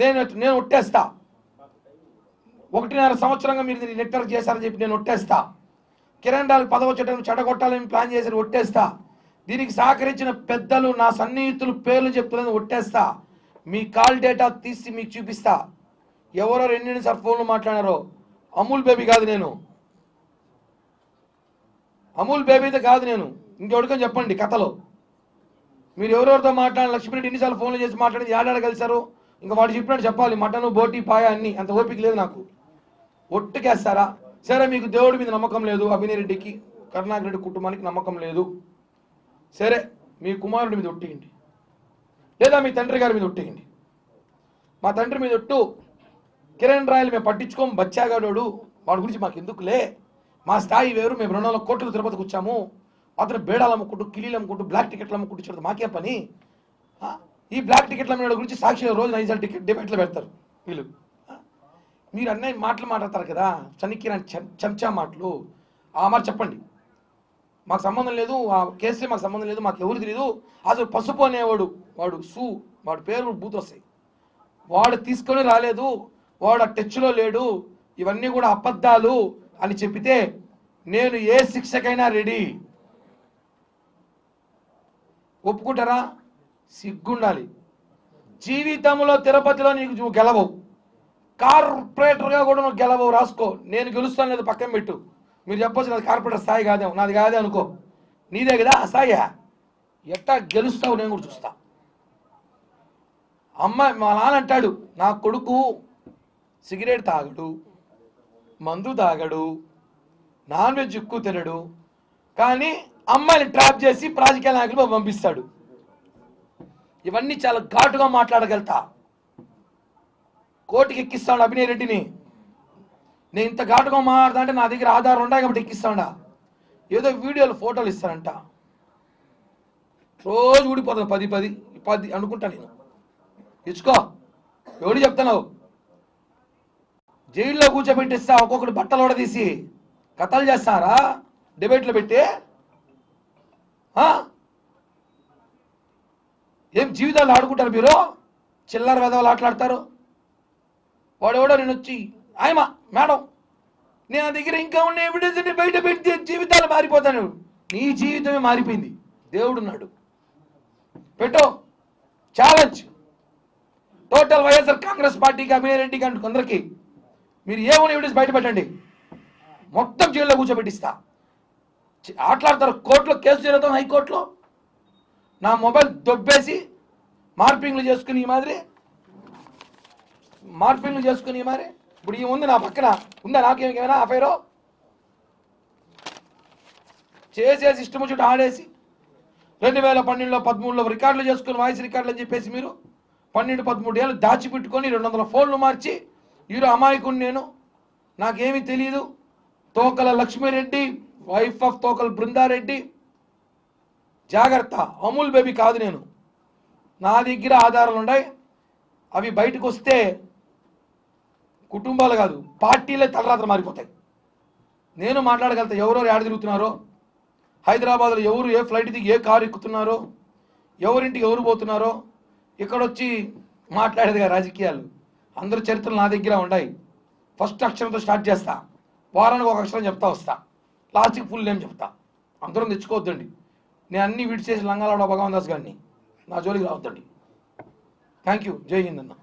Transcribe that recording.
నేను నేను ఒట్టేస్తా. ఒకటిన్నర సంవత్సరంగా మీరు దీన్ని లెటర్ చేశారని చెప్పి నేను ఒట్టేస్తా. కిరణ్ రాల్ పదవ చట్టం చెడగొట్టాలని ప్లాన్ చేశారు ఒట్టేస్తా. దీనికి సహకరించిన పెద్దలు నా సన్నిహితులు పేర్లు చెప్తున్నది ఒట్టేస్తా. మీ కాల్ డేటా తీసి మీకు చూపిస్తా. ఎవరో రెండు సార్ ఫోన్లు మాట్లాడారో? అమూల్ బేబీ కాదు నేను. అమూల్ బేబీతో కాదు నేను. ఇంకెవరికని చెప్పండి కథలో. మీరు ఎవరెవరితో మాట్లాడిన లక్ష్మీరెడ్డి ఎన్నిసార్లు ఫోన్లు చేసి మాట్లాడింది ఏడాడు కలిశారు? ఇంకా వాడు చెప్పినట్టు చెప్పాలి మటను బోటి పాయ అన్ని. అంత ఓపిక లేదు నాకు. ఒట్టుకేస్తారా? సరే మీకు దేవుడి మీద నమ్మకం లేదు అభినయరెడ్డికి కరుణాకర్ రెడ్డి కుటుంబానికి నమ్మకం లేదు. సరే మీ కుమారుడి మీద ఒట్టేయండి. లేదా మీ తండ్రి గారి మీద ఒట్టేయండి. మా తండ్రి మీద ఒట్టు కిరణ్ రాయలు మేము పట్టించుకోం బచ్చాగాడోడు. వాడి గురించి మాకు ఎందుకులే? మా స్థాయి వేరు మేము రెండు వందల కోట్లు తిరుపతికి వచ్చాము. అతను బేడాలు అమ్ముకుంటూ కిలీలు అమ్ముకుంటూ బ్లాక్ టికెట్లు అమ్ముకుంటూ మాకే పని? ఈ బ్లాక్ టికెట్ల మీద గురించి సాక్షి రోజు నైజాల్ టికెట్ డిబేట్లో పెడతారు. వీళ్ళు? మీరు అన్నయ్య మాటలు మాట్లాడతారు కదా చనిక్కిన చెంచా మాటలు ఆ మాట చెప్పండి. మాకు సంబంధం లేదు ఆ కేసే మాకు సంబంధం లేదు మాకు ఎవరు తెలియదు అసలు పసుపు అనేవాడు వాడు సు వాడు పేరు బూత్ వస్తాయి. వాడు తీసుకొని రాలేదు వాడు ఆ టచ్లో లేడు ఇవన్నీ కూడా అబద్ధాలు అని చెప్పితే నేను ఏ శిక్షకైనా రెడీ. ఒప్పుకుంటారా? సిగ్గుండాలి. జీవితంలో తిరుపతిలో నీకు నువ్వు గెలవవు. కార్పొరేటర్గా కూడా నువ్వు గెలవవు రాసుకో. నేను గెలుస్తాను లేదు పక్కన పెట్టు. మీరు చెప్పొచ్చు నాది కార్పొరేటర్ స్థాయి కాదేమో నాది కాదే అనుకో. నీదే కదా ఆ ఎట్టా గెలుస్తావు నేను కూడా చూస్తా. అమ్మాయి మా నాన్న అంటాడు నా కొడుకు సిగరెట్ తాగడు మందు తాగడు నాన్ వెజ్ ఎక్కువ తినడు కానీ అమ్మాయిని ట్రాప్ చేసి రాజకీయ నాయకులు పంపిస్తాడు. ఇవన్నీ చాలా ఘాటుగా మాట్లాడగలుగుతా. కోర్టుకి ఎక్కిస్తాడు అభినయ్ రెడ్డిని? నేను ఇంత ఘాటుగా మాట్లాడతా అంటే నా దగ్గర ఆధారం ఉన్నాయి కాబట్టి ఎక్కిస్తాడా? ఏదో వీడియోలు ఫోటోలు ఇస్తానంట రోజు ఊడిపోతాను పది పది పది అనుకుంటా నేను. ఇచ్చుకో. ఎవడు చెప్తాను జైల్లో కూర్చోబెట్టిస్తా ఒక్కొక్కటి బట్టలు కూడా తీసి కథలు చేస్తారా? డిబేట్లు పెట్టి? ఏం జీవితాలు ఆడుకుంటారు మీరు? చిల్లర వెదవలు ఆటలాడతారు. వాడెవడో నేను వచ్చి ఆయమా మేడం నేను నా దగ్గర ఇంకా ఉన్న ఎవిడెన్స్ బయట పెడితే జీవితాలు మారిపోతాను. నీ జీవితమే మారిపోయింది. దేవుడున్నాడు. పెట్టు. ఛాలెంజ్ టోటల్ వైఎస్ఆర్ కాంగ్రెస్ పార్టీకి అభినయ్ రెడ్డికి కొందరికి మీరు ఏమైనా ఎవిడెన్స్ బయట పెట్టండి. మొత్తం జైల్లో కూర్చోబెట్టిస్తా. ఆటలాడతారు. కోర్టులో కేసు జరుగుతాం హైకోర్టులో. నా మొబైల్ దొబ్బేసి మార్పింగ్లు చేసుకుని ఈ మాదిరి. మార్పింగ్లు చేసుకుని ఈ మాదిరి. ఇప్పుడు ఈ ఉంది నా పక్కన ఉందా నాకేమైనా అఫైరో చేసేసి ఇష్టం చుట్టూ ఆడేసి రెండు వేల పన్నెండులో పదమూడులో రికార్డులు చేసుకుని వాయిస్ రికార్డులు అని చెప్పేసి మీరు పన్నెండు పదమూడు ఏళ్ళు దాచిపెట్టుకొని రెండు వందల ఫోన్లు మార్చి ఈరో అమాయకుని నేను. నాకేమీ తెలియదు తోకల లక్ష్మీరెడ్డి వైఫ్ ఆఫ్ తోకల బృందారెడ్డి జాగ్రత్త అమూల్ బేబీ కాదు నేను. నా దగ్గర ఆధారాలు ఉన్నాయి. అవి బయటకు వస్తే కుటుంబాలు కాదు పార్టీలే తలరాత్ర మారిపోతాయి. నేను మాట్లాడగలుగుతా ఎవరెవరు ఏడ తిరుగుతున్నారో? హైదరాబాద్లో ఎవరు ఏ ఫ్లైట్ దిగి ఏ కారు ఎక్కుతున్నారో? ఎవరింటికి ఎవరు పోతున్నారో? ఇక్కడ వచ్చి మాట్లాడేదిగా రాజకీయాలు. అందరు చరిత్రలు నా దగ్గర ఉన్నాయి. ఫస్ట్ అక్షరంతో స్టార్ట్ చేస్తా. వారానికి ఒక అక్షరం చెప్తా వస్తా. లాస్ట్కి ఫుల్ నేమ్ చెప్తా. అందరం తెచ్చుకోవద్దండి. నేను అన్ని విడిచేసి లంగాలాడ భగవాన్ దాస్ గారిని నా జోలికి రావద్దండి. థ్యాంక్ యూ జై హింద్ అన్న.